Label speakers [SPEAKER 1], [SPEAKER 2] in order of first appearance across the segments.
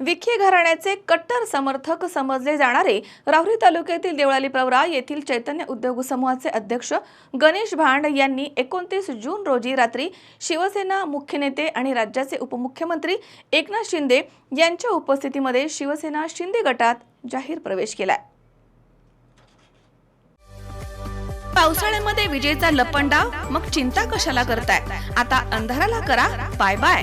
[SPEAKER 1] विखे घराण्याचे कट्टर समर्थक समजले जाणारे राहुरी तालुक्यातील देवळाली प्रवरा येथील चैतन्य उद्योग समूहाचे अध्यक्ष गणेश भांड यांनी एकोणतीस जून रोजी रात्री शिवसेना मुख्य नेते आणि राज्याचे उपमुख्यमंत्री एकनाथ शिंदे यांच्या उपस्थितीमध्ये शिवसेना शिंदे गटात जाहीर प्रवेश केलाय. पावसाळ्यामध्ये विजेचा लपंडाव मग चिंता कशाला करताय? आता अंधाराला करा बाय बाय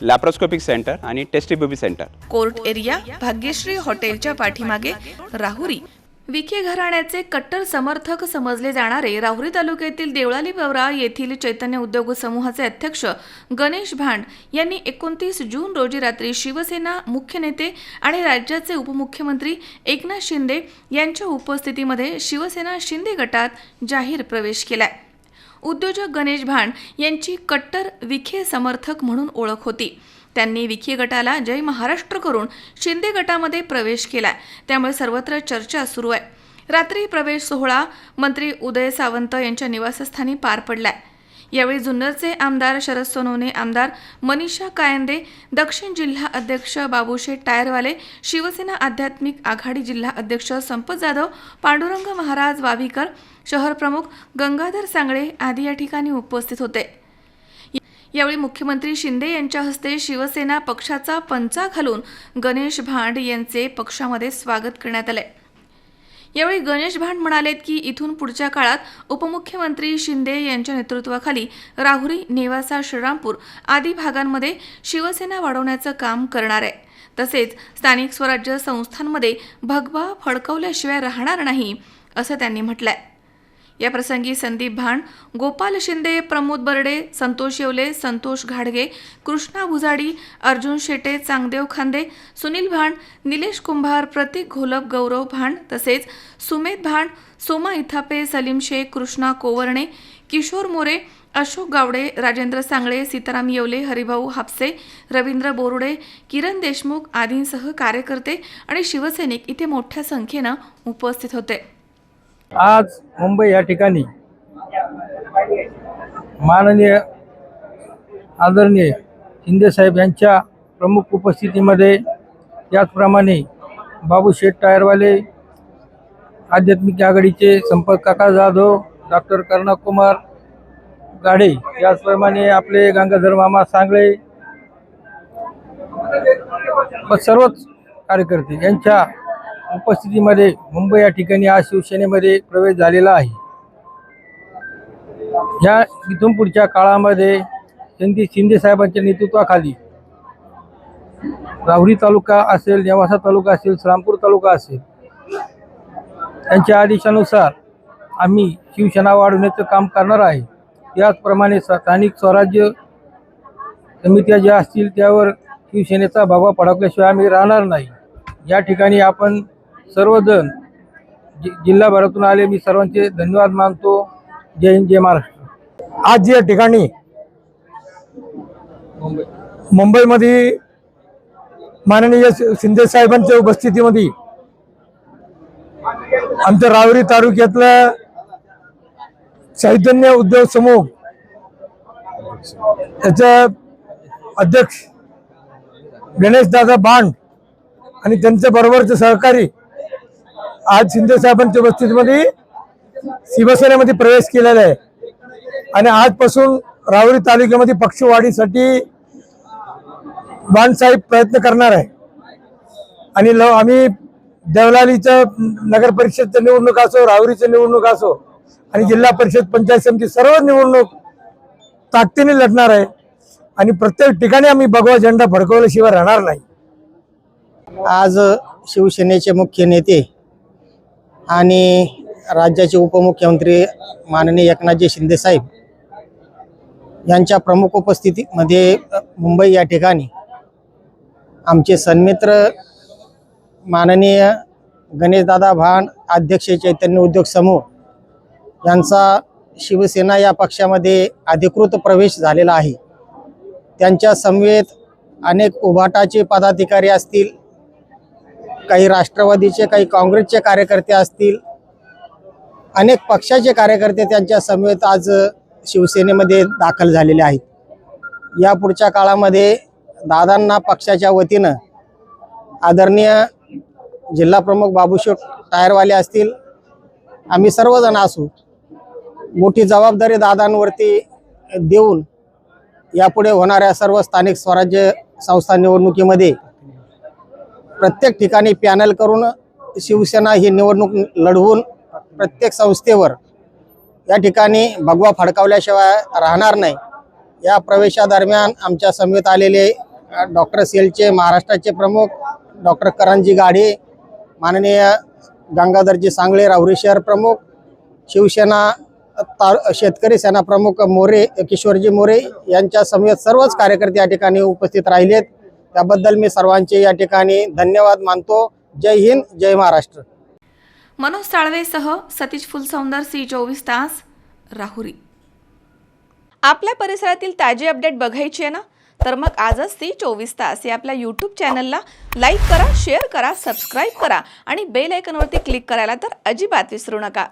[SPEAKER 2] लॅप्रोस्कोपिक सेंटर आणि test tube baby centre.
[SPEAKER 1] Court area Bhagyashree हॉटेलच्या पाठीमागे राहुरी. विखे घराण्याचे कट्टर समर्थक समजले जाणारे राहुरी तालुक्यातील देवळाली प्रवरा येथील चैतन्य उद्योग समूहाचे अध्यक्ष गणेश भांड यांनी एकोणतीस जून रोजी रात्री शिवसेना मुख्य नेते आणि राज्याचे उपमुख्यमंत्री एकनाथ शिंदे यांच्या उपस्थितीमध्ये शिवसेना शिंदे गटात जाहीर प्रवेश केलाय. उद्योजक गणेश भांड यांची कट्टर विखे समर्थक म्हणून ओळख होती. त्यांनी विखे गटाला जय महाराष्ट्र करून शिंदे गटामध्ये प्रवेश केलाय. त्यामुळे सर्वत्र चर्चा सुरू आहे. रात्री प्रवेश सोहळा मंत्री उदय सावंत यांच्या निवासस्थानी पार पडलाय. यावेळी जुन्नरचे आमदार शरद सोनवणे आमदार मनीषा कायंदे दक्षिण जिल्हा अध्यक्ष बाबूशेठ टायरवाले शिवसेना आध्यात्मिक आघाडी जिल्हा अध्यक्ष संपत जाधव पांडुरंग महाराज वावीकर शहर प्रमुख गंगाधर सांगळे आदी या ठिकाणी उपस्थित होते. यावेळी मुख्यमंत्री शिंदे यांच्या हस्ते शिवसेना पक्षाचा पंचा घालून गणेश भांड यांचे पक्षामध्ये स्वागत करण्यात आले. यावेळी गणेश भांड म्हणालेत की इथून पुढच्या काळात उपमुख्यमंत्री शिंदे यांच्या नेतृत्वाखाली राहुरी नेवासा श्रीरामपूर आदी भागांमध्ये शिवसेना वाढवण्याचं काम करणार आहे. तसेच स्थानिक स्वराज्य संस्थांमध्ये भगवा फडकवल्याशिवाय राहणार नाही असं त्यांनी म्हटलंय. या प्रसंगी संदीप भांड गोपाल शिंदे प्रमोद बर्डे संतोष येवले संतोष घाडगे कृष्णा भुजाडी अर्जुन शेटे चांगदेव खांदे सुनील भांड निलेश कुंभार प्रतीक घोलप गौरव भांड तसेच सुमेध भांड सोमा इथापे सलीम शेख कृष्णा कोवर्णे किशोर मोरे अशोक गावडे राजेंद्र सांगळे सीताराम येवले हरिभाऊ हापसे रवींद्र बोरुडे किरण देशमुख आदींसह कार्यकर्ते आणि शिवसैनिक इथे मोठ्या संख्येनं उपस्थित होते.
[SPEAKER 3] आज मुंबई या ठिकाणी माननीय आदरणीय शिंदेसाहेब यांच्या प्रमुख उपस्थितीमध्ये त्याचप्रमाणे बाबू शेठ टायरवाले आध्यात्मिक आघाडीचे संपर्क काका जाधव डॉक्टर करुणाकुमार गाडे याचप्रमाणे आपले गंगाधर मामा सांगळे व सर्वच कार्यकर्ते यांच्या उपस्थितीमध्ये मुंबई या ठिकाणी आज शिवसेनेमध्ये प्रवेश झालेला आहे. या इथून पुढच्या काळामध्ये शिंदे शिंदे साहेबांच्या नेतृत्वाखाली राहुरी तालुका असेल नेवासा तालुका असेल श्रामपूर तालुका असेल त्यांच्या आदेशानुसार आम्ही शिवसेना वाढवण्याचं काम करणार आहे. त्याचप्रमाणे स्थानिक स्वराज्य समित्या ज्या असतील त्यावर शिवसेनेचा भगवा पडकल्याशिवाय आम्ही राहणार नाही. या ठिकाणी आपण सर्वजण जि जिल्हाभरातून आले. मी सर्वांचे धन्यवाद मानतो. जय हिंद जय महाराष्ट्र.
[SPEAKER 4] आज या ठिकाणी मुंबईमध्ये माननीय शिंदे साहेबांच्या उपस्थितीमध्ये आमच्या रावरी तालुक्यातलं चैतन्य उद्योग समूह त्याच्या अध्यक्ष गणेशदादा बांड आणि त्यांच्या बरोबरचे सहकारी आज शिंदे साहेबांच्या उपस्थितीमध्ये शिवसेनेमध्ये प्रवेश केलेला आहे. आणि आजपासून राहुरी तालुक्यामध्ये पक्षवाढीसाठी बाणसाहेब प्रयत्न करणार आहे. आणि ल आम्ही देवलालीचं नगर परिषदचं निवडणूक असो राहुरीचं निवडणूक असो आणि जिल्हा परिषद पंचायत समिती सर्व निवडणूक ताकदीने लढणार आहे. आणि प्रत्येक ठिकाणी आम्ही भगवा झेंडा फडकवल्याशिवाय राहणार नाही.
[SPEAKER 5] आज शिवसेनेचे मुख्य नेते आणि राज्याचे उपमुख्यमंत्री माननीय एकनाथजी शिंदेसाहेब यांच्या प्रमुख उपस्थितीमध्ये मुंबई या ठिकाणी आमचे सन्मित्र माननीय गणेशदादा भान अध्यक्ष चैतन्य उद्योग समूह यांचा शिवसेना या पक्षामध्ये अधिकृत प्रवेश झालेला आहे. त्यांच्या समवेत अनेक उभाटाचे पदाधिकारी असतील काही राष्ट्रवादीचे काही काँग्रेसचे कार्यकर्ते असतील अनेक पक्षाचे कार्यकर्ते त्यांच्या समेत आज शिवसेनेमध्ये दाखल झालेले आहेत. या पुढच्या काळामध्ये दादांना पक्षाच्या वतीनं आदरणीय जिल्हा प्रमुख बाबूशेठ टायरवाले असतील आम्ही सर्वजण असू मोठी जबाबदारी दादांवरती देऊन यापुढे होणाऱ्या सर्व स्थानिक स्वराज्य संस्था निवडणुकीमध्ये प्रत्येक ठिकाणी पॅनल करून शिवसेना ही निवडणूक लढवून प्रत्येक संस्थेवर या ठिकाणी भगवा फडकावल्याशिवाय राहणार नाही. या प्रवेशादरम्यान आमच्या समेत आलेले डॉक्टर सेलचे महाराष्ट्राचे प्रमुख डॉक्टर करणजी गाढे माननीय गंगाधरजी सांगळे राहुरी शहर प्रमुख शिवसेना ता शेतकरी सेना प्रमुख मोरे किशोरजी मोरे यांच्या समेत सर्वच कार्यकर्ते या ठिकाणी उपस्थित राहिलेत. त्याबद्दल मी सर्वांचे या ठिकाणी धन्यवाद मानतो. जय हिंद जय महाराष्ट्र.
[SPEAKER 1] मनोज साळवेसह सतीश फुलसौंदर सी चोवीस तास राहुरी. आपल्या परिसरातील ताजे अपडेट बघायची आहे ना? तर मग आजच सी चोवीस तास या आपल्या यूट्यूब चॅनलला लाईक करा शेअर करा सबस्क्राईब करा आणि बेल आयकॉनवरती क्लिक करायला तर अजिबात विसरू नका.